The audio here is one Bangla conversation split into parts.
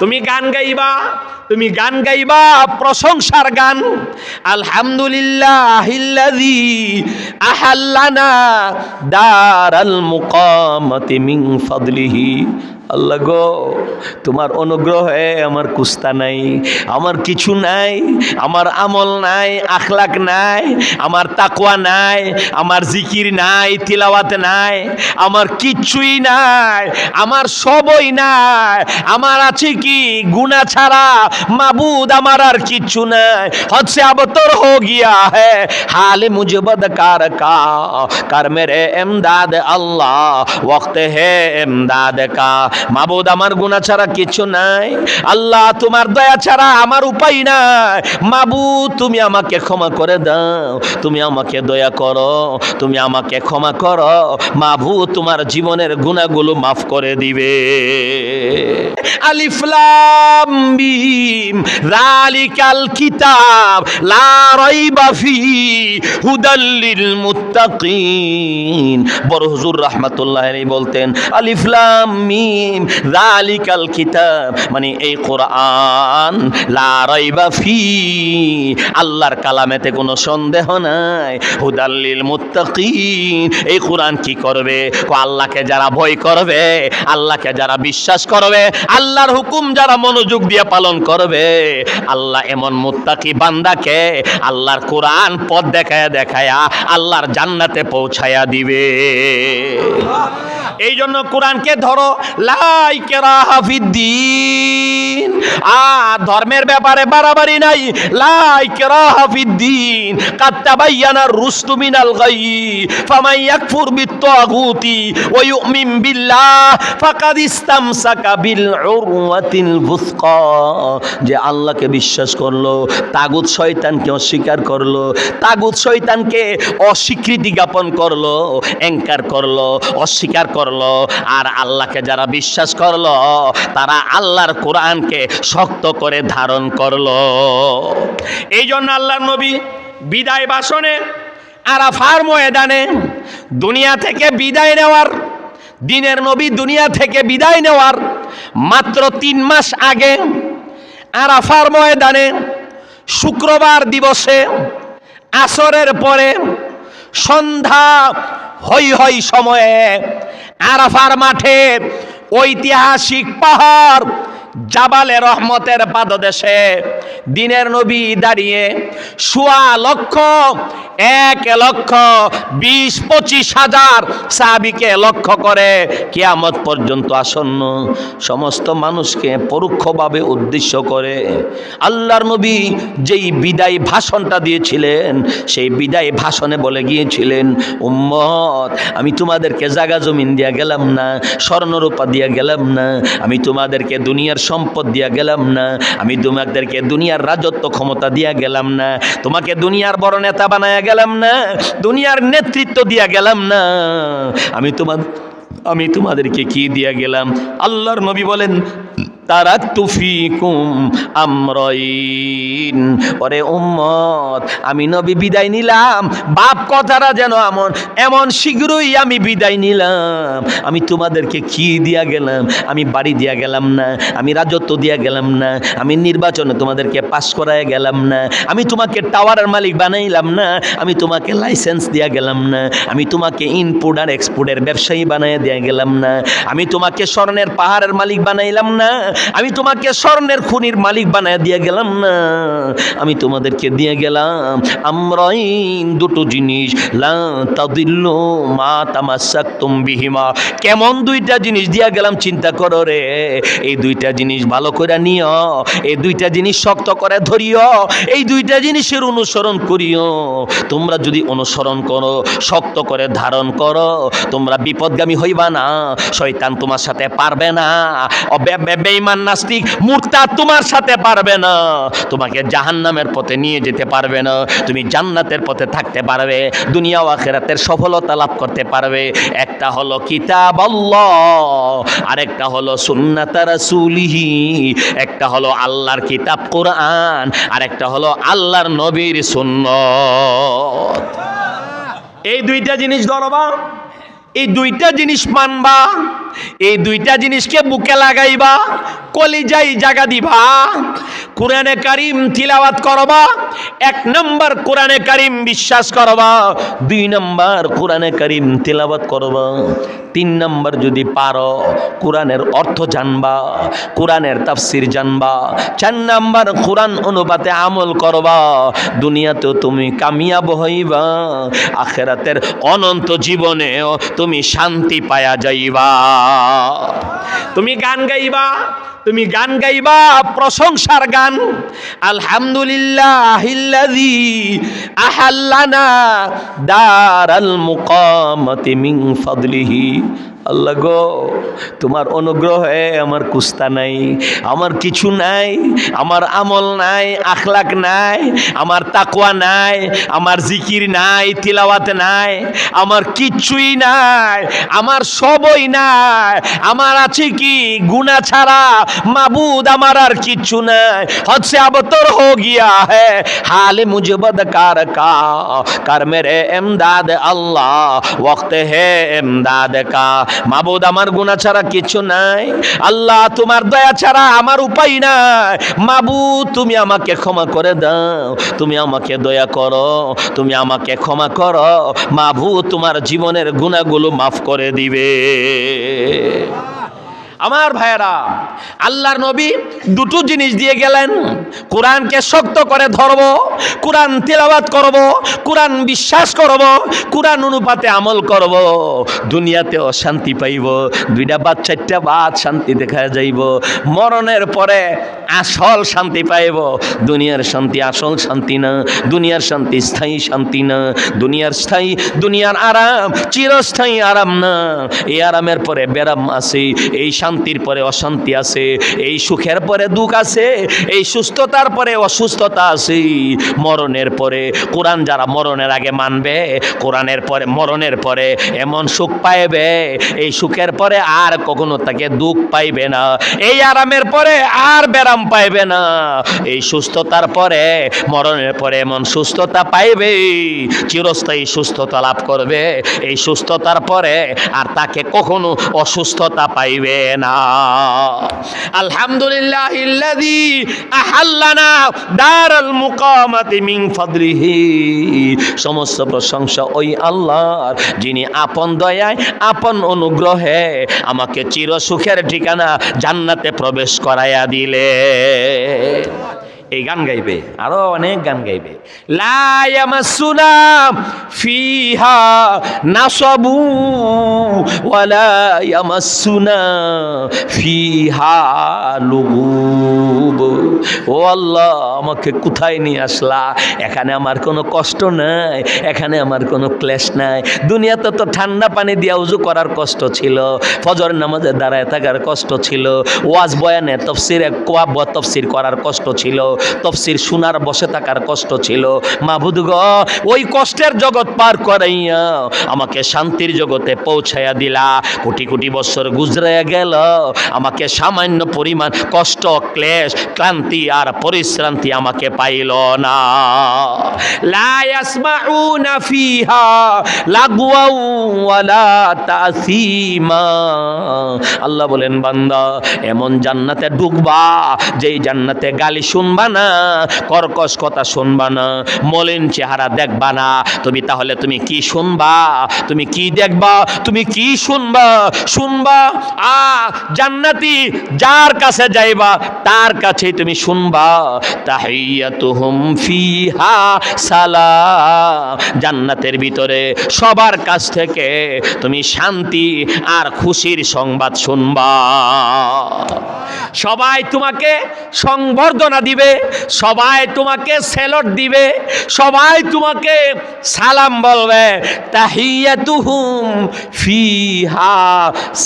তুমি গান গাইবা তুমি গান গাইবা প্রশংসার গান। আলহামদুলিল্লাহ আহাল্লানা দারাল মুকামতি মিং ফাদলিহি। আল্লাহ গো, তোমার অনুগ্রহে আমার কুস্তা নাই, আমার কিছু নাই, আমার আমল নাই, আখলাক নাই, আমার তাকুয়া নাই, আমার জিকির নাই, তিলাওয়াত নাই, আমার কিচ্ছুই নাই, আমার সবই নাই, আমার আছে কি গুণা ছাড়া মাবুদ, আমার আর কিচ্ছু নাই, হচ্ছে আবতর হো গিয়া হে হালে মুজবদ কার কা, কার মেরে এমদাদ আল্লাহ ওক্ত হে এমদাদ কা মাবুদ, আমার গুনাহ ছাড়া কিছু নাই। আল্লাহ, তোমার দয়া ছাড়া আমার উপায় নাই। মাবুদ, তুমি আমাকে ক্ষমা করে দাও। তুমি আমাকে দয়া করো। তুমি আমাকে ক্ষমা করো। মাবুদ, তোমার জীবনের গুনাহগুলো মাফ করে দিবে। আলিফ, লাম, মিম, যালিকাল কিতাব, লা রাইবা ফিহি হুদাল লিল মুত্তাকিন। বড় হুজুর রাহমাতুল্লাহ বলতেন, আলিফ, লাম মিম যালিকাল কিতাব মানে এই কোরআন লা আল্লাহর কালামেতে কোনো সন্দেহ নাই। হুদাল লিল মুত্তাকিন, এই কোরআন কি করবে? আল্লাহকে যারা ভয় করবে, আল্লাহকে যারা বিশ্বাস করবে, আল্লাহর হুকুম যারা মনোযোগ দিয়ে পালন করবে, আল্লাহ এমন মুত্তাকি বান্দাকে আল্লাহর কোরআন পথ দেখায়া দেখায়া আল্লাহর জান্নাতে পৌঁছায়া দিবে। এই জন্য কোরআনকে ধরো হাফিদ্দিন আর ধর্মের ব্যাপারে বাড়াবাড়ি নাই। লাইকেরা হাফিদ্দিন কাত্তাবাইয়ানা রুস্তু মিনাল গাই ফামাই ফাকাদ বিল যে আল্লাহকে বিশ্বাস করল, তাগুত শয়তানকে অস্বীকার করল, তাগুত শয়তানকে অস্বীকৃতি জ্ঞাপন করল এঙ্কার করল, অস্বীকার করল। আর আল্লাহকে যারা বিশ্বাস করল, তারা আল্লাহর কোরআনকে শক্ত করে ধারণ করল। এই জন্য আল্লাহর নবী বিদায় ভাষণে আরাফার ময়দানে দুনিয়া থেকে বিদায় নেওয়ার, দিনের নবী দুনিয়া থেকে বিদায় নেওয়ার মাত্র তিন মাস আগে আরাফার ময়দানে শুক্রবার দিবসে আসরের পরে সন্ধ্যা হই হই সময়ে আরাফার মাঠে ঐতিহাসিক পাহাড়। জাবালে রহমতের পাদদেশে দিনের নবী দাঁড়িয়ে সোয়া লক্ষ, এক লক্ষ, বিশ, পঁচিশ হাজার সাহাবিকে লক্ষ্য করে কিয়ামত পর্যন্ত আসন্ন। সমস্ত মানুষকে পরোক্ষভাবে উদ্দেশ্য করে আল্লাহর নবী যেই বিদায় ভাষণটা দিয়েছিলেন, সেই বিদায় ভাষণে বলে গিয়েছিলেন, উম্মত, আমি তোমাদেরকে জাগা জমিন দিয়া গেলাম না, স্বর্ণরূপা দিয়া গেলাম না, আমি তোমাদেরকে দুনিয়ার সম্পদ দিয়া গেলাম না। আমি তোমাদেরকে দুনিয়ার রাজত্ব ক্ষমতা দিয়া গেলাম না। তোমাকে দুনিয়ার বড় নেতা বানায়া গেলাম না। দুনিয়ার নেতৃত্ব দিয়া গেলাম না। আমি তোমার আমি তোমাদেরকে কি দিয়া গেলাম? আল্লাহর নবী বলেন তারাক্তু ফিকুম আমরাইন। ওরে উম্মত, আমি নবী বিদায় নিলাম। বাপ কথাটা যেন এমন এমন শীঘ্রই আমি বিদায় নিলাম। আমি তোমাদেরকে কি দিয়া গেলাম? আমি বাড়ি দিয়া গেলাম না, আমি রাজত্ব দিয়া গেলাম না, আমি নির্বাচনে তোমাদেরকে পাশ করায় গেলাম না, আমি তোমাকে টাওয়ারের মালিক বানাইলাম না, আমি তোমাকে লাইসেন্স দিয়া গেলাম না, আমি তোমাকে ইনপুট আর এক্সপোর্টের ব্যবসায়ী বানায় দিয়া গেলাম না, আমি তোমাকে স্বর্ণের পাহাড়ের মালিক বানাইলাম না আমি তোমাকে স্বর্ণের খুনির মালিক বানায় দিয়ে গেলাম না। আমি তোমাদেরকে দিয়ে গেলাম। আমরাইন দুটো জিনিস বিহিমা। কেমন দুইটা জিনিস দিয়া গেলাম, চিন্তা করো রে। এই দুইটা জিনিস ভালো করে নিও, এই দুইটা জিনিস শক্ত করে ধরিও, এই দুইটা জিনিসের অনুসরণ করিও। তোমরা যদি অনুসরণ করো, শক্ত করে ধারণ করো, তোমরা বিপদগামী হইবা না। শয়তান তোমার সাথে পারবে না। বেঈমান নাস্তিক মুর্তা তোমার সাথে পারবে না। তোমাকে জাহান্নামের পথে নিয়ে যেতে পারবে না। তুমি জান্নাতের পথে থাকতে পারবে, দুনিয়া ও আখেরাতের সফলতা লাভ করতে পারবে। একটা হলো কিতাব আরেকটা হলো সুন্নাত রাসূলিহি। একটা হলো আল্লাহর কিতাব কোরআন, আরেকটা হলো আল্লাহর নবীর সুন্নত। এই দুইটা জিনিস ধরবা? এই দুইটা জিনিস মানবা? এই দুইটা জিনিসকে বুকে লাগাইবা কলিজাই জাগা দিবা। কোরআনে কারিম তিলাওয়াত করবা, এক নম্বর কোরআনে কারিম বিশ্বাস করবা, দুই নম্বর কোরআনে কারিম তিলাওয়াত করবা। তিন নম্বর যদি পারো, কোরআনের অর্থ জানবা, কোরআনের তাফসির জানবা। চার নম্বর কোরআন অনুপাতে আমল করবা, দুনিয়াতেও তুমি কামিয়াব হইবা, আখেরাতের অনন্ত জীবনেও তুমি শান্তি পায়া যাইবা। তুমি গান গাইবা তুমি গান গাইবা প্রশংসার গান। আলহামদুলিল্লাহ আহাল্লানা দারাল মুকামতি মিন ফাদলিহি। আল্লাহ গো, তোমার অনুগ্রহে আমার কুস্তা নাই, আমার কিছু নাই, আমার আমল নাই, আখলাক নাই, আমার তাকুয়া নাই, আমার জিকির নাই, তিলাওয়াত নাই, আমার কিচ্ছুই নাই, আমার সবই নাই, আমার আছে কি গুণা ছাড়া, মাবুদ আমার আর কিচ্ছু নাই, হচ্ছে আবতর হো গিয়া হে হালে মুঝে বদকার কা, কার মেরে এমদাদ আল্লাহ ওক্ত হে এমদাদ কা মাবুদ, আমার গুণা ছাড়া কিছু নাই। আল্লাহ, তোমার দয়া ছাড়া আমার উপায় নাই। মাবুদ, তুমি আমাকে ক্ষমা করে দাও। তুমি আমাকে দয়া করো। তুমি আমাকে ক্ষমা করো। মাবুদ, তোমার জীবনের গুণাগুলো মাফ করে দিবে। আমার ভাইয়েরা, আল্লাহর নবী দুটো জিনিস দিয়ে গেলেন। কোরআনকে শক্ত করে ধরব, কোরআন তেলাবাত করব, কোরআন বিশ্বাস করব, কোরআন অনুপাতে আমল করব। দুনিয়াতে অশান্তি পাইব, দুইটা বাদ, চারটা বাদ, শান্তি দেখা যাইব। মরণের পরে আসল শান্তি পাইব। দুনিয়ার শান্তি আসল শান্তি না, দুনিয়ার শান্তি স্থায়ী শান্তি না, দুনিয়ার স্থায়ী, দুনিয়ার আরাম, চিরস্থায়ী আরাম না। এই আরামের পরে বেরাম আছে, এই শান্তির পরে অশান্তি আছে, এই সুখের পরে দুঃখ আছে, এই সুস্থতার পরে অসুস্থতা আছে। মরণের পরে, কোরআন যারা মরণের আগে মানবে, কোরআনের পরে, মরণের পরে এমন সুখ পাইবে, এই সুখের পরে আর কখনো তাকে দুঃখ পাইবে না। এই আরামের পরে আর ব্যারাম পাইবে না। এই সুস্থতার পরে, মরণের পরে এমন সুস্থতা পাইবে, চিরস্থায়ী সুস্থতা লাভ করবে। এই সুস্থতার পরে আর তাকে কখনো অসুস্থতা পাইবে না। দারাল সমস্ত প্রশংসা ওই আল্লাহর, যিনি আপন দয়ায়, আপন অনুগ্রহে আমাকে চির সুখের ঠিকানা জান্নাতে প্রবেশ করাইয়া দিলে এই গান গাইবে, আরও অনেক গান গাইবে। ও আমাকে কোথায় নিয়ে আসলা? এখানে আমার কোনো কষ্ট নাই, এখানে আমার কোনো ক্লেশ নাই। দুনিয়াতে তো ঠান্ডা পানি দিয়া উজু করার কষ্ট ছিল, ফজর নামাজে দাঁড়ায় থাকার কষ্ট ছিল, ওয়াজ বয়ানে তফসির কোয়া তফসির করার কষ্ট ছিল তফসির শোনার বসে থাকার কষ্ট ছিল। মাহবুদ গ, ওই কষ্টের জগৎ পার করাইয়া আমাকে শান্তির জগতে পৌঁছাইয়া দিলা। কোটি কোটি বছর গুজরাইয়া গেল। আমাকে সামান্য পরিমাণ কষ্ট, ক্লেশ, ক্লান্তি আর পরিশ্রান্তি আমাকে পাইল না। আল্লাহ বলেন, বান্দা, এমন জান্নাতে ঢুকবা যেই জান্নাতে গালি শুনবা না কর্কশ কথা শুনবা না, মলিন চেহারা দেখবা না। তুমি তাহলে তুমি কি শুনবা? তুমি কি দেখবা? তুমি কি শুনবা? শুনবা? আ, জান্নাতি যার কাছে যাইবা, তার কাছে তুমি শুনবা। তাহিয়াতুহুম ফিহা সালাম জান্নাতের ভিতরে সবার কাছ থেকে তুমি শান্তি আর খুশির সংবাদ শুনবা। সবাই তোমাকে সংবর্ধনা দিবে। সবাই তোমাকে সেলট দিবে, সবাই তোমাকে সালাম বলবে। তাহিয়াতুহুম ফিহা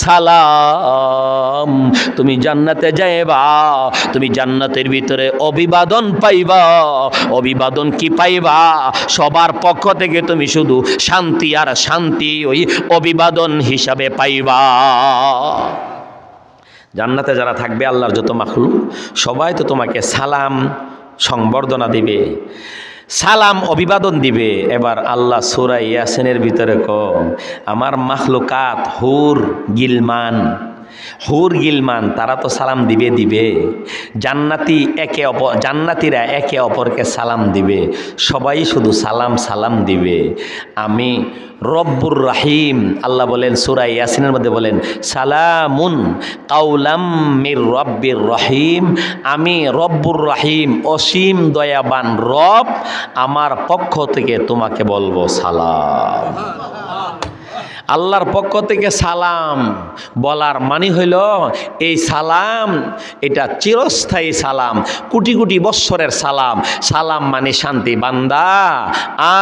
সালাম। তুমি জান্নাতে যাইবা, তুমি জান্নাতের ভিতরে অভিবাদন পাইবা। অভিবাদন কি পাইবা? সবার পক্ষ থেকে তুমি শুধু শান্তি আর শান্তি ওই অভিবাদন হিসাবে পাইবা। জান্নাতে যারা থাকবে আল্লাহর যত মাখলু সবাই তো তোমাকে সালাম, সংবর্ধনা দিবে, সালাম অভিবাদন দিবে। এবার আল্লাহ সুরা ইয়াসিনের ভিতরে ক আমার মাখলুকাত হুর গিলমান হুর গিলমান, তারা তো সালাম দিবে দিবে। জান্নাতি একে অপর জান্নাতিরা একে অপরকে সালাম দিবে। সবাই শুধু সালাম সালাম দিবে। আমি রব্বুর রাহিম, আল্লাহ বলেন সুরা ইয়াসিনের মধ্যে বলেন, সালামুন কাউলাম মির রব্বির রহিম। আমি রব্বুর রাহিম, অসীম দয়াবান রব, আমার পক্ষ থেকে তোমাকে বলব সালাম। আল্লাহর পক্ষ থেকে সালাম বলার মানে হইল, এই সালাম, এটা চিরস্থায়ী সালাম, কোটি কোটি বৎসরের সালাম। সালাম মানে শান্তি বান্দা।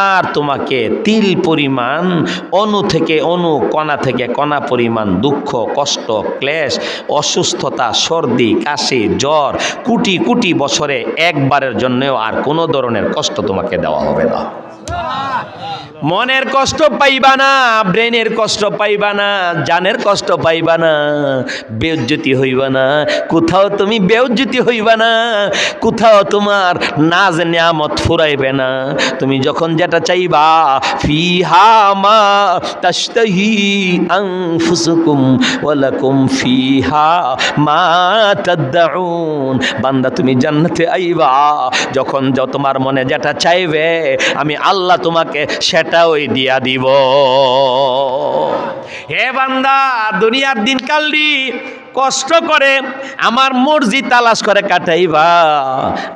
আর তোমাকে তিল পরিমাণ, অনু থেকে অনু, কণা থেকে কণা পরিমাণ, দুঃখ, কষ্ট, ক্লেশ, অসুস্থতা, সর্দি, কাশি, জ্বর, কোটি কোটি বছরে একবারের জন্যেও আর কোনো ধরনের কষ্ট তোমাকে দেওয়া হবে না। মনের কষ্ট পাইবা না, ব্রেনের কষ্ট পাইবা না, জানের কষ্ট পাইবা না, বেউজ্জতি হইবা না, কোথাও তুমি বেউজ্জতি হইবা না, কোথাও তোমার নাজ নিয়ামত ফুরাইবে না। তুমি যখন যেটা চাইবা, ফিহা মা তাশতাহি আনফুসুকুম ওয়ালাকুম ফিহা মা তাদউন। বান্দা, তুমি জান্নাতে আইবা, যখন যা, তোমার মনে যেটা চাইবে, আমি আল্লাহ তোমাকে সেটাই দিয়া দিব। হে বান্দা, দুনিয়ার দিন কালদি কষ্ট করে, আমার মর্জি তালাশ করে কাটাইবা।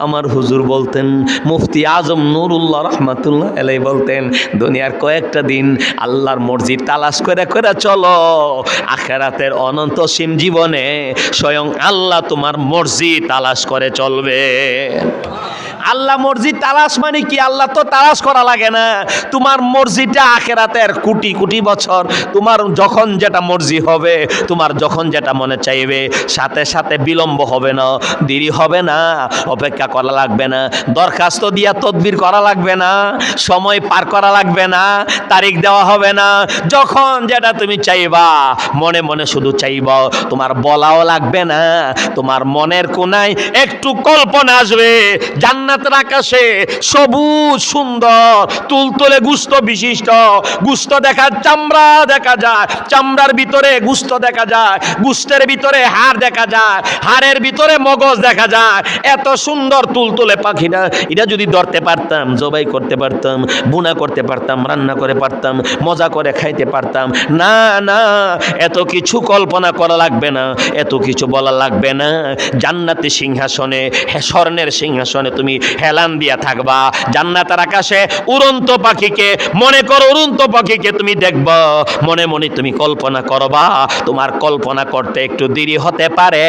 আমার হুজুর বলতেন, মুফতি আজম নুরুল্লাহ রহমাতুল্লাহ এলাই বলতেন, দুনিয়ার কয়েকটা দিন আল্লাহর মর্জি তালাশ করে করে চলো, আখেরাতের অনন্ত সীম জীবনে স্বয়ং আল্লাহ তোমার মর্জি তালাশ করে চলবে। আল্লাহ মর্জি তালাশ মানে কি? আল্লাহ তো তালাশ করা লাগে না। তোমার মর্জিটা আখেরাতের কোটি কোটি বছর। তোমার যখন যেটা মর্জি হবে, তোমার যখন যেটা মনে চাইবে, সাথে সাথে বিলম্ব হবে না, দেরি হবে না, অপেক্ষা করা লাগবে না, দরখাস্ত দিয়া তদবির করা লাগবে না, সময় পার করা লাগবে না, তারিখ দেওয়া হবে না, যখন যেটা তুমি চাইবা, মনে মনে শুধু চাইবা, তোমার বলাও লাগবে না, তোমার মনের কোনায় একটু কল্পনা আসবে জান্নাতের আকাশে সবুজ, সুন্দর, তুলতুলে গুস্ত বিশিষ্ট। গুস্ত দেখা চামড়া দেখা যায়, চামড়ার ভিতরে গুস্ত দেখা যায়, গুস্তের ভিতরে হাড় দেখা যায়, হাড়ের ভিতরে মগজ দেখা যায়। এত সুন্দর তুলতুলে পাখিটা এটা যদি ধরতে পারতাম, জবাই করতে পারতাম, বুনা করতে পারতাম, রান্না করে পারতাম, মজা করে খাইতে পারতাম, না না, এত কিছু কল্পনা করা লাগবে না, এত কিছু বলা লাগবে না। জান্নাতি সিংহাসনে, স্বর্ণের সিংহাসনে তুমি হেলান দিয়া থাকবা। জান্নাতের আকাশে উড়ন্ত পাখিকে, মনে করো উড়ন্ত পাখিকে তুমি দেখবা। মনে মনে তুমি কল্পনা করবা, তোমার কল্পনা করতে একটু দেরি হতে পারে।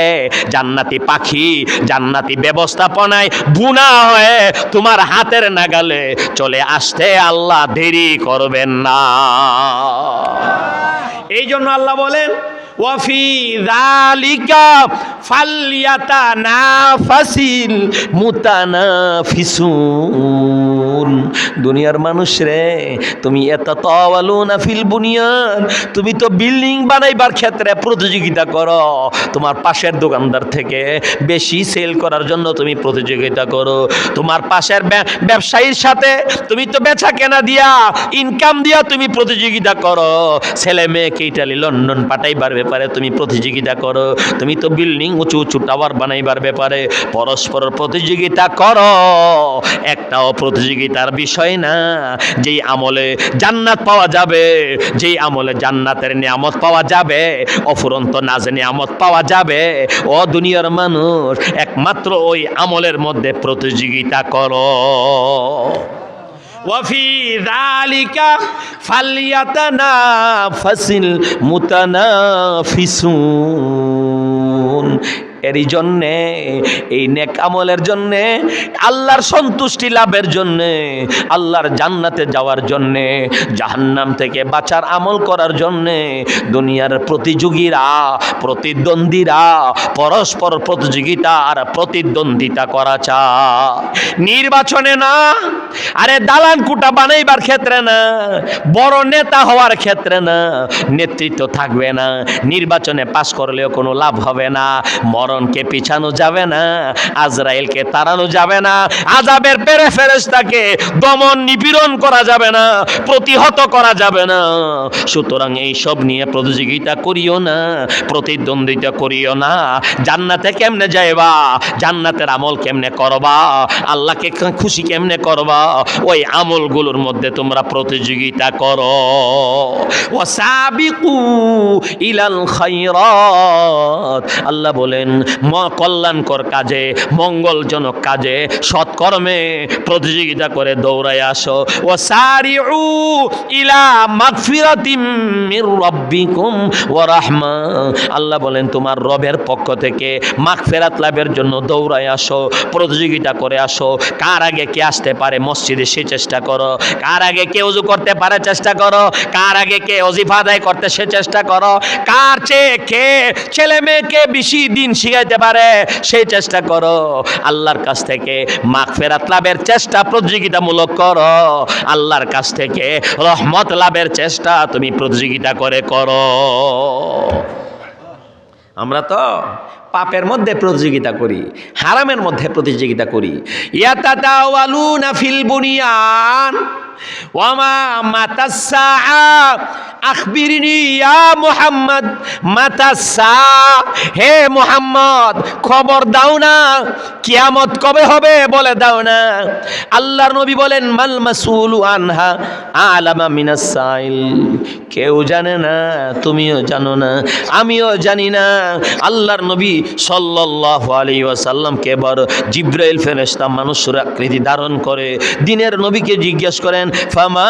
জান্নাতি পাখি, জান্নাতি ব্যবস্থাপনায় বুনা হয়ে তোমার হাতের নাগালে চলে আসতে আল্লাহ দেরি করবেন না। এই জন্য আল্লাহ বলেন ওয়াফি দুনিয়ার মানুষ রে, তুমি এত তাওয়ালুনা ফিল বুনিয়ান তুমি তো বিল্ডিং বানাইবার ক্ষেত্রে প্রতিযোগিতা করো। তোমার পাশের দোকানদার থেকে বেশি সেল করার জন্য তুমি প্রতিযোগিতা করো। তোমার পাশের ব্যবসায়ীর সাথে তুমি তো বেচা কেনা দিয়া, ইনকাম দিয়া তুমি প্রতিযোগিতা করো। ছেলে মেয়েকে ইটালি, লন্ডন পাঠাইবার ব্যাপারে তুমি প্রতিযোগিতা করো। তুমি তো বিল্ডিং উঁচু উঁচু টাওয়ার বানাইবার ব্যাপারে পরস্পর প্রতিযোগিতা করো। একটাও প্রতিযোগিতার বিষয় না, যেই আমলে জান্নাত পাওয়া যাবে, যেই আমলে জান্নাতের নিয়ামত পাওয়া যাবে, অফুরন্ত নাজ নিয়ামত পাওয়া যাবে। ও দুনিয়ার মানুষ, একমাত্র ওই আমলের মধ্যে প্রতিযোগিতা করো। وفي ذلك فليتنافس المتنافسون এরই জন্যে, এই নেক আমলের জন্যে, আল্লাহর সন্তুষ্টি লাভের জন্যে, আল্লাহর জান্নাতে যাওয়ার জন্যে, জাহান্নাম থেকে বাঁচার আমল করার জন্যে, দুনিয়ার প্রতিযোগীরা, প্রতিদ্বন্দ্বীরা, পরস্পর প্রতিযোগিতা আর প্রতিদ্বন্দ্বিতা করা চায়। নির্বাচনে না, আরে দালান কুটা বানাইবার ক্ষেত্রে না, বড় নেতা হওয়ার ক্ষেত্রে না, নেতৃত্ব থাকবে না, নির্বাচনে পাশ করলেও কোনো লাভ হবে না মরণকে পিছানো যাবে না, আজরাইলকে তাড়ানো যাবে না আজাবের পেরে ফেরেশতাকে দমন নিপীড়ন করা যাবে না, প্রতিহত করা যাবে না। সুতরাং এই সব নিয়ে প্রতিযোগিতা করিও না, প্রতিদ্বন্দ্বিতা করিও না। জান্নাতে কেমনে যাইবা? জান্নাতের আমল কেমনে করবা? আল্লাহকে খুশি কেমনে করবা? ওই আমলগুলোর মধ্যে তোমরা প্রতিযোগিতা করো। ওয়াসাবিকু ইলাল খাইরাত আল্লাহ বলেন কল্যাণকর কাজে, মঙ্গলজনক কাজে, সৎকর্মে প্রতিযোগিতা করে দৌড়ায় আসো। ও সারিউ ইলা মাগফিরাতিম মির রাব্বিকুম ওয়া রাহমা। আল্লাহ বলেন, তোমার রবের পক্ষ থেকে মাগফিরাত লাভের জন্য দৌড়ায় আসো, প্রতিযোগিতা করে আসো। কার আগে কে আসতে পারে মসজিদে সে চেষ্টা করো। কার আগে কে উজু করতে পারে চেষ্টা করো। কার আগে কে অজিফা আদায় করতে সে চেষ্টা করো। কার চেয়ে কে ছেলে মেয়েকে বেশি দিন শিখাইতে পারে, সেই চেষ্টা করো। আল্লাহর কাছ থেকে মাগফিরাত লাভের চেষ্টা প্রতিযোগিতামূলক করো। আল্লাহর কাছ থেকে রহমত লাভের চেষ্টা তুমি প্রতিযোগিতা করে করো। আমরা তো পাপের মধ্যে প্রতিযোগিতা করি, হারামের মধ্যে প্রতিযোগিতা করি। ইয়াতাতাওয়ালুনা ফিল বুনিয়ান। খবর দাও না। কিয়ামত কবে হবে বলে দাও না। আল্লাহর নবী বলেন আনহা আলামা মিনাস সাইল। কেউ জানে না, তুমিও জানো না, আমিও জানি না। আল্লাহর নবী সাল্লাল্লাহু আলাইহি ওয়াসাল্লামকে এবার জিব্রাইল ফেরেশতা মানুষের আকৃতি ধারণ করে। দিনের নবীকে জিজ্ঞেস করেন ফামা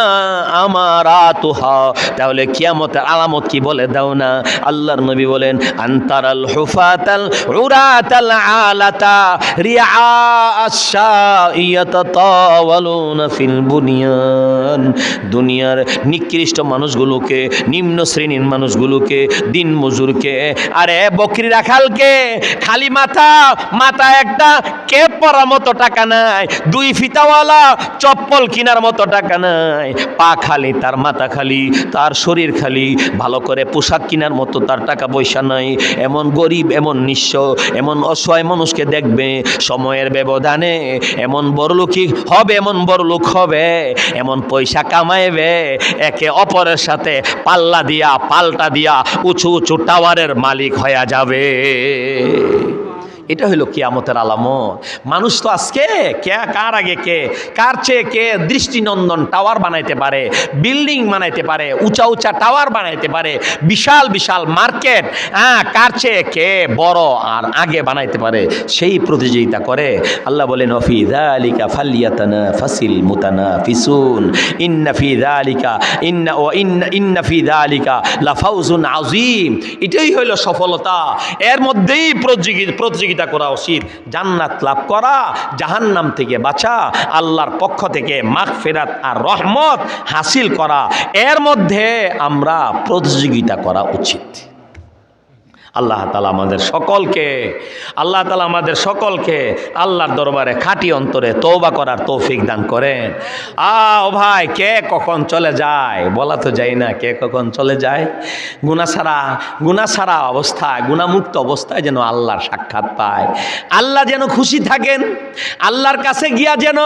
আমারাতুহা। তাহলে কিয়ামতের আলামত কি বলে দাও না। আল্লাহর নবী বলেন, আন্তারাল হুফাতাল উরাতাল আলাতা রিআ আশ-শাইয়াতাতাওয়ালুনা ফিল বুনিয়ান। দুনিয়ার নিকৃষ্ট মানুষগুলোকে, নিম্ন শ্রেণির মানুষগুলোকে, দিন মজুরকে, আরে বকরি রাখালকে, খালি মাথা মাথা একটা কেপ পরার মতো টাকা নাই, দুই ফিতাওয়ালা, চপ্পল কেনার মতো টাকা নাই। পা খালি, তার মাথা খালি, তার শরীর খালি। ভালো করে পোশাক কেনার মতো তার টাকা পয়সা নাই। এমন গরিব, এমন নিঃস্ব, এমন অসহায় মানুষকে দেখবে সময়ের ব্যবধানে। এমন বড়লোকই হবে, এমন বড়লোক হবে। এমন পয়সা কামাইবে, একে অপরের সাথে পাল্লা দিয়া, পাল্টা দিয়া উঁচু উঁচু টাওয়ারের মালিক হয়ে যাবে। এটা হলো কিয়ামতের আলামত। মানুষ তো আজকে কে? কার আগে কে? কার চেয়ে কে দৃষ্টিনন্দন টাওয়ার বানাইতে পারে, বিল্ডিং বানাইতে পারে, উঁচা উঁচা টাওয়ার বানাইতে পারে, বিশাল বিশাল মার্কেট হ্যাঁ কার চেয়ে কে বড় আর আগে বানাইতে পারে, সেই প্রতিযোগিতা করে। আল্লাহ বলেন অফি দালিকা ফালিয়াতানা ফাসিল মুতানা ফিসুন ইন্না ফি দালিকা, ইন্না ও ইন্না ইন্না ফি দালিকা লাফাউজুন আজিম এটাই হইল সফলতা। এর মধ্যেই প্রতিযোগিতা প্রতিযোগিতা করা উচিত। জান্নাত লাভ করা, জাহান্নাম থেকে বাঁচা, আল্লাহর পক্ষ থেকে মাগফিরাত আর রহমত হাসিল করা, এর মধ্যে আমরা প্রতিযোগিতা করা উচিত। আল্লাহ তালা আমাদের সকলকে, আল্লাহ তালা আমাদের সকলকে আল্লাহর দরবারে খাঁটি অন্তরে তৌবা করার তৌফিক দান করেন। আ, ও ভাই, কে কখন চলে যায়? বলা তো যাই না কে কখন চলে যায়। গুণা ছাড়া গুণা অবস্থায় গুণামুক্ত অবস্থায় যেন আল্লাহর সাক্ষাৎ পায়। আল্লাহ যেন খুশি থাকেন, আল্লাহর কাছে গিয়া যেন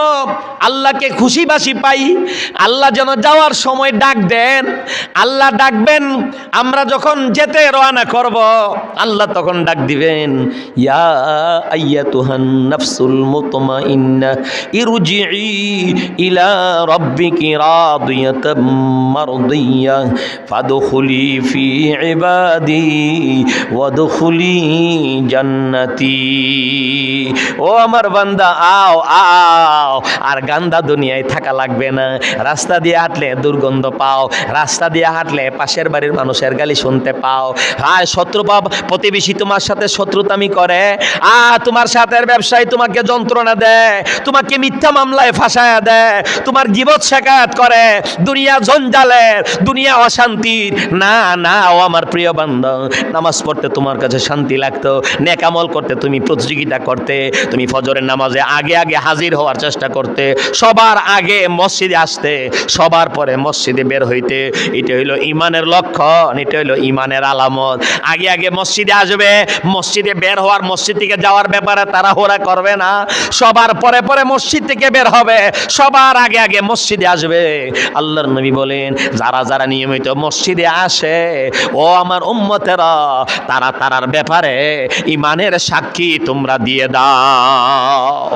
আল্লাহকে খুশিবাসি পাই। আল্লাহ যেন যাওয়ার সময় ডাক দেন। আল্লাহ ডাকবেন, আমরা যখন যেতে রওনা করব আল্লাহ তখন ডাক দিবেন, ইয়া আইয়াতুহান নাফসুল মুতমাইন্না ইরজিই ইলা রাদিয়াতাম ফাদখুলি ফি ইবাদি, ওয়াদখুলি জান্নাতি। ও আমার বান্দা, আও আও, আর গান্দা দুনিয়ায় থাকা লাগবে না। রাস্তা দিয়ে হাঁটলে দুর্গন্ধ পাও, রাস্তা দিয়ে হাঁটলে পাশের বাড়ির মানুষের গালি শুনতে পাও। হায় শত্রু বাবা প্রতিবেশী তোমার সাথে শত্রুতামি করে। আ, তোমার সাথে ব্যবসায় তোমাকে যন্ত্রণা দেয়, তোমাকে মিথ্যা মামলায় ফাঁসায়া দেয়, তোমার গিবত শেখায়াত করে, দুনিয়া জঞ্জালের, দুনিয়া অশান্তির। না না, ও আমার প্রিয় বান্ধব নামাজ পড়তে তোমার কাছে শান্তি লাগতো নেকামল করতে তুমি প্রতিযোগিতা করতে, তুমি ফজরের নামাজে আগে আগে হাজির হওয়ার চেষ্টা করতে, সবার আগে মসজিদে আসতে, সবার পরে মসজিদে বের হইতে এটা হইল ইমানের লক্ষণ এটা হইল ইমানের আলামত। আগে আগে মসজিদে আসবে, মসজিদে বের হওয়ার, মসজিদ থেকে যাওয়ার ব্যাপারে তারা হোরা করবে না। সবার পরে পরে মসজিদ থেকে বের হবে, সবার আগে আগে মসজিদে আসবে। আল্লাহর নবী বলেন, যারা যারা নিয়মিত মসজিদে আসে, ও আমার উম্মতেরা, তারা তারার ব্যাপারে ইমানের সাক্ষী তোমরা দিয়ে দাও।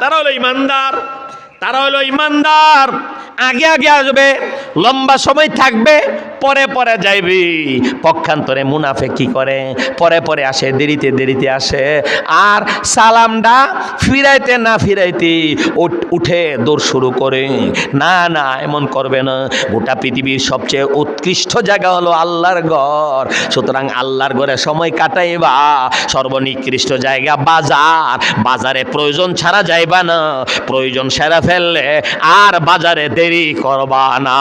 তারা হলো ইমানদার তারা হলো ইমানদার আগে আগে আসবে, লম্বা সময় থাকবে, পরে পরে যাইবি। পক্ষান্তরে মুনাফে কি করে? পরে পরে আসে, দেরিতে দেরিতে আসে। আর সালামটা ফিরাইতে না ফিরাইতে উঠ- দৌড় শুরু করে। না না, এমন করবে না। গোটা পৃথিবীর সবচেয়ে উৎকৃষ্ট জায়গা হলো আল্লাহর ঘর। সুতরাং আল্লাহর ঘরে সময় কাটাইবা। সর্বনিকৃষ্ট জায়গা বাজার। বাজারে প্রয়োজন ছাড়া যাইবা না। প্রয়োজন সেরা ফেললে আর বাজারে দেরি করবা না।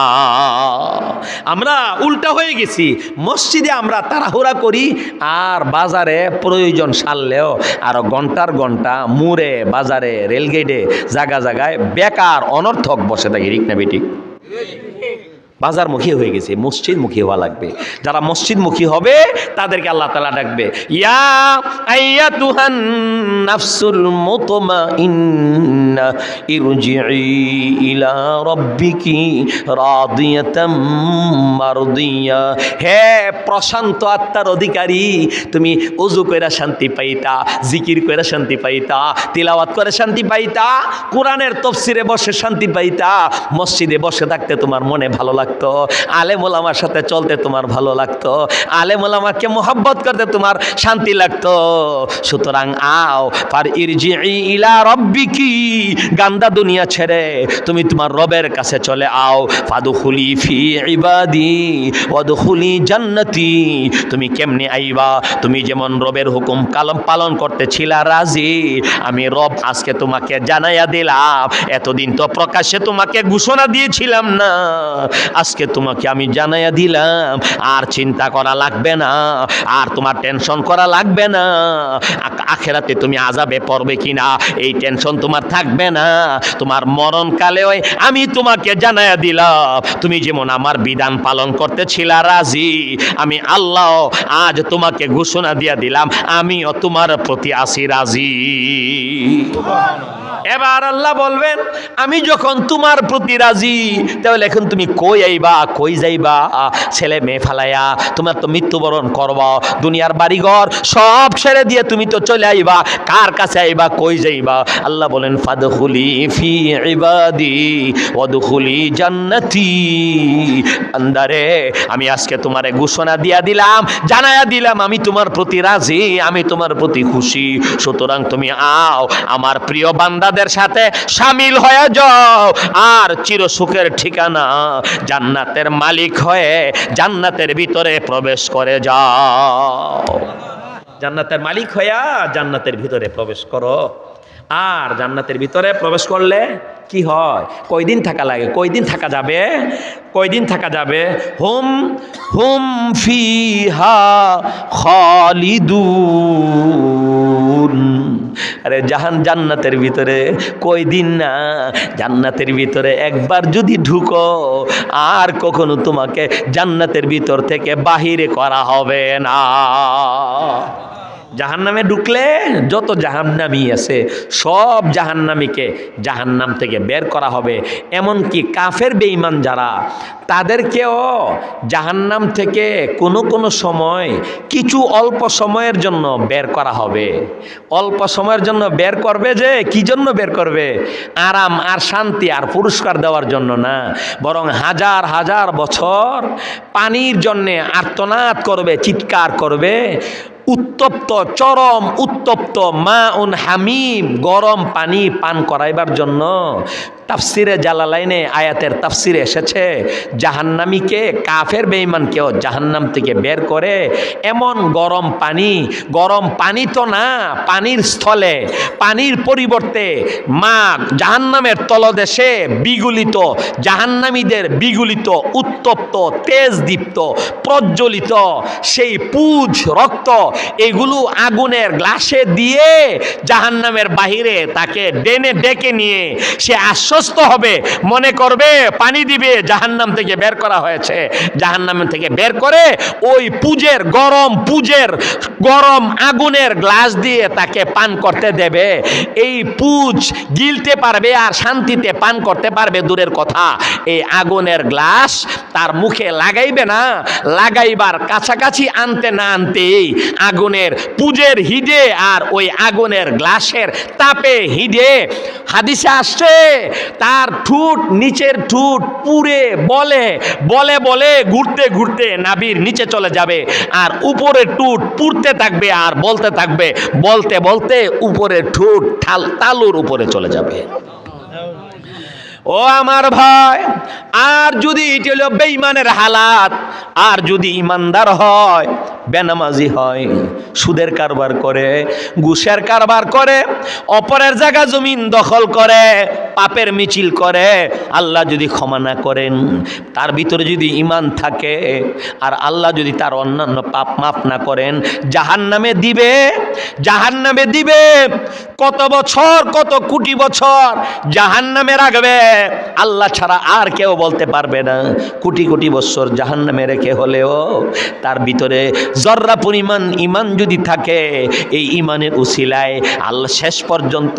আমরা উল্টা হয়ে গেছি। মসজিদে আমরা তাড়াহুড়া করি, আর বাজারে প্রয়োজন সারলেও আর ঘণ্টার ঘণ্টা মুড়ে বাজারে, রেলগেটে জায়গা জায়গায় বেকার, অনর্থক বসে থাকি, ঠিক বেটি? বাজারমুখী হয়ে গেছে, মসজিদমুখী হওয়া লাগবে। যারা মসজিদমুখী হবে, তাদেরকে আল্লাহ তালা ডাকবে, ইয়া আইয়া তুহান নাফসুল ইরজিই ইলা রাদিয়াতাম মারদিয়া। হে প্রশান্ত আত্মার অধিকারী, তুমি উজু কইরা শান্তি পাইতা, জিকির কইরা শান্তি পাইতা, তিলাওয়াত করে শান্তি পাইতা, কোরআনের তফসিরে বসে শান্তি পাইতা, মসজিদে বসে থাকতে তোমার মনে ভালো লাগতো। আলেম ওলামার সাথে চলতে তোমার ভালো লাগতো। আলেম ওলামাকে মোহাব্বত করতে তোমার শান্তি লাগতো। সুতরাং আও পার ইরজি ইলা রব্বিকি, গান্দা দুনিয়া ছেড়ে তুমি তোমার রবের কাছে চলে আও। ফাদুখুলি ফি ইবাদি, ওয়াদুখুলি জান্নাতি। তুমি কেমনে আইবা? তুমি যেমন রবের হুকুম কালম পালন করতে ছিলা রাজি। আমি রব আজকে তোমাকে জানাইয়া দিলাম। এতদিন তো প্রকাশ্যে তোমাকে ঘোষণা দিয়েছিলাম না। আজকে তোমাকে আমি জানাইয়া দিলাম, আর চিন্তা করা লাগবে না, আর তোমার টেনশন করা লাগবে না। আখেরাতে তুমি আজাবে পড়বে কিনা, এই টেনশন তোমার থাকবে না। তোমার মরণকালে ওই আমি তোমাকে জানাইয়া দিলাম, তুমি যেমন আমার বিধান পালন করতে ছিলা রাজি, আমি আল্লাহ আজ তোমাকে ঘোষণা দিয়া দিলাম, আমিও তোমার প্রতি আসি রাজি। এবার আল্লাহ বলবেন, আমি যখন তোমার প্রতি রাজি, তাহলে এখন তুমি কই আইবা কই যাইবা? ছেলে মেয়ে ফালাইয়া, তোমার তো মৃত্যুবরণ করবা। দুনিয়ার বাড়িঘর সব ছেড়ে দিয়ে তুমি তো চলে আইবা। কার কাছে আইবা, কই যাইবা? আল্লাহ বলেন, ফাদখুলি ফি ইবাদি ওয়াদখুলি জান্নাতি। আন্দারে, আমি আজকে তোমারে ঘোষণা দিয়া দিলাম, জানায়া দিলাম, আমি তোমার প্রতি রাজি, আমি তোমার প্রতি খুশি। সুতরাং তুমি আও, আমার প্রিয় বান্দাদের সাথে সামিল হয়ে যাও। আর চির সুখের ঠিকানা জান্নাতের মালিক হয়ে জান্নাতের ভিতরে প্রবেশ করে যাও। জান্নাতের মালিক হইয়া জান্নাতের ভিতরে প্রবেশ করো। আর জান্নাতের ভিতরে প্রবেশ করলে কি হয়? কয়দিন থাকা লাগে? কয়দিন থাকা যাবে? কয়দিন থাকা যাবে? হুম হুম ফিহা খালিদুন। আরে জাহান জান্নাতের ভিতরে কই দিন না? জান্নাতের ভিতরে একবার যদি ঢুকো, আর কখনো তোমাকে জান্নাতের ভিতর থেকে বাহিরে করা হবে না। জাহান্নামে ঢুকলে যত জাহান্নামি আছে, সব জাহান্নামীকে জাহান্নাম থেকে বের করা হবে। এমনকি কাফের বেঈমান যারা, তাদেরকেও জাহান্নাম থেকে কোনো কোনো সময় কিছু অল্প সময়ের জন্য বের করা হবে। অল্প সময়ের জন্য বের করবে যে, কি জন্য বের করবে? আরাম আর শান্তি আর পুরস্কার দেওয়ার জন্য না। বরং হাজার হাজার বছর পানির জন্যে আর্তনাদ করবে, চিৎকার করবে উত্তপ্ত, চরম উত্তপ্ত মা উন হামিম, গরম পানি পান করাইবার জন্য তাফসিরে জালালাইনে আয়াতের তাফসিরে এসেছে, জাহান্নামীকে, কাফের বেঈমানকেও জাহান্নাম থেকে বের করে এমন গরম পানি গরম পানি তো না, পানির স্থলে, পানির পরিবর্তে মা জাহান্নামের তলদেশে বিগুলিত, জাহান্নামীদের বিগুলিত, উত্তপ্ত, তেজদীপ্ত, প্রজ্বলিত সেই পুজ রক্ত এগুলো আগুনের গ্লাসে দিয়ে জাহান্নামের বাহিরে তাকে ডেনে ডেকে নিয়ে সে আশ্বস্ত হবে। মনে করবে, পানি দিবে, জাহান্নাম থেকে বের করা হয়েছে। জাহান্নাম থেকে বের করে ওই পুজের গরম পুজের গরম আগুনের গ্লাস দিয়ে তাকে পান করতে দেবে। এই পুজ গিলতে পারবে আর শান্তিতে পান করতে পারবে, দূরের কথা। এই আগুনের গ্লাস তার মুখে লাগাইবে না, লাগাইবার কাছাকাছি আনতে না আনতেই আগুনের পুজের হিডে আর ওই আগুনের গ্লাসের তাপে হিডে। হাদিসে আসছে, তার ঠুট নিচের ঠুট পুরে বলে বলে বলে ঘুরতে ঘুরতে নাবির নিচে চলে যাবে আর উপরে টুট পুড়তে থাকবে আর বলতে থাকবে, বলতে বলতে উপরে ঠুট তালুর উপরে চলে যাবে। ও আমার ভাই, আর যদি এটি হলো বেঈমানের হালাত, আর যদি ইমানদার হয়, বেনামাজি হয়, সুদের কারবার করে, ঘুষের কারবার করে, অপরের জায়গা জমিন দখল করে, পাপের মিছিল করে, আল্লাহ যদি ক্ষমা না করেন, তার ভিতরে যদি ইমান থাকে, আর আল্লাহ যদি তার অন্যান্য পাপ মাফ না করেন জাহান নামে দিবে জাহান নামে দিবে, কত বছর, কত কোটি বছর জাহান নামে রাখবে আল্লাহ ছাড়া আর কেউ বলতে পারবে না। কোটি কোটি বছর জাহান নামে রেখে হলেও তার ভিতরে জর্রা পরিমাণ ইমান যদি থাকে, এই ইমানের উসিলায় আল্লাহ শেষ পর্যন্ত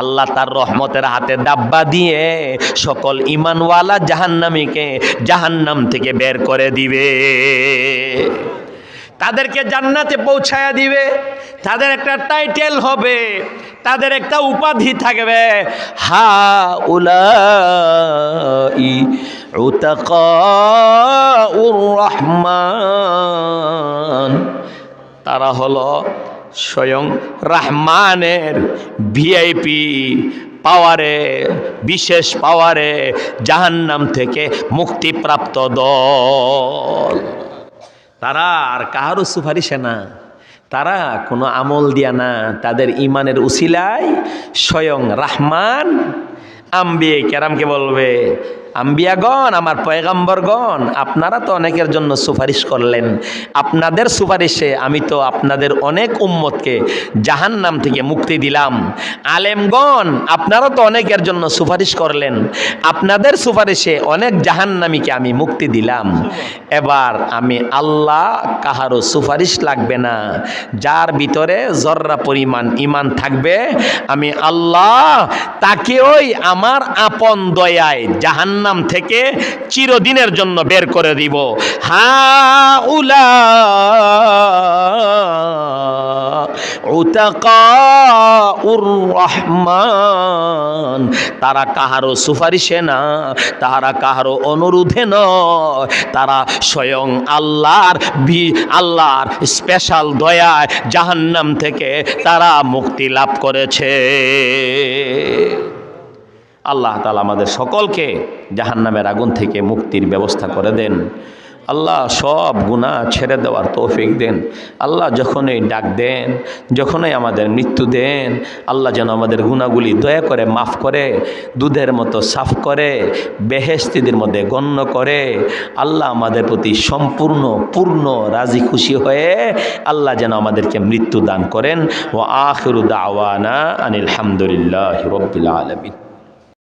আল্লাহ তার রহমতের হাতে ডাব্বা দিয়ে সকল ইমানওয়ালা জাহান্নামীকে জাহান্নাম থেকে বের করে দিবে। তাদেরকে জান্নাতে পৌঁছায়া দিবে। তাদের একটা টাইটেল হবে, তাদের একটা উপাধি থাকবে। হা উলাই রহমান। তারা হলো স্বয়ং রহমানের ভিআইপি পাওয়ারে, বিশেষ পাওয়ারে জাহান্নাম থেকে মুক্তিপ্রাপ্ত দল। তারা আর কাহারও সুপারিশে না। তারা কোনো আমল দিয়া না। তাদের ইমানের উসিলায় স্বয়ং রাহমান আম্বিয়ে কেরামকে বলবে আম্বিয়াগণ, আমার পয়গাম্বরগণ, আপনারা তো অনেকের জন্য সুপারিশ করলেন। আপনাদের সুপারিশে আমি তো আপনাদের অনেক উম্মতকে জাহান্নাম থেকে মুক্তি দিলাম। আলেমগণ, আপনারা তো অনেকের জন্য সুপারিশ করলেন। আপনাদের সুপারিশে অনেক জাহান্নামীকে আমি মুক্তি দিলাম। এবার আমি আল্লাহ কাহারও সুপারিশ লাগবে না। যার ভিতরে জর্রা পরিমাণ ইমান থাকবে, আমি আল্লাহ তাকে ওই আমার আপন দয়ায় জাহান্নাম থেকে চিরদিনের জন্য বের করে দিব। হা উলা রহমান। তারা কাহারও সুপারিশে না, তারা কাহারও অনুরোধে নয়। তারা স্বয়ং আল্লাহর আল্লাহর স্পেশাল দয়ায় জাহান্নাম থেকে তারা মুক্তি লাভ করেছে। আল্লাহ তালা আমাদের সকলকে জাহান্নামের আগুন থেকে মুক্তির ব্যবস্থা করে দেন। আল্লাহ সব গুণা ছেড়ে দেওয়ার তৌফিক দেন। আল্লাহ যখনই ডাক দেন, যখনই আমাদের মৃত্যু দেন, আল্লাহ যেন আমাদের গুণাগুলি দয়া করে মাফ করে, দুধের মতো সাফ করে বেহেস্তিদের মধ্যে গণ্য করে, আল্লাহ আমাদের প্রতি সম্পূর্ণ, পূর্ণ রাজি খুশি হয়ে আল্লাহ যেন আমাদেরকে মৃত্যু দান করেন। ও আখরুদ আওয়ানা আনিল হামদুলিল্লাহ রব্বিল আলমিন।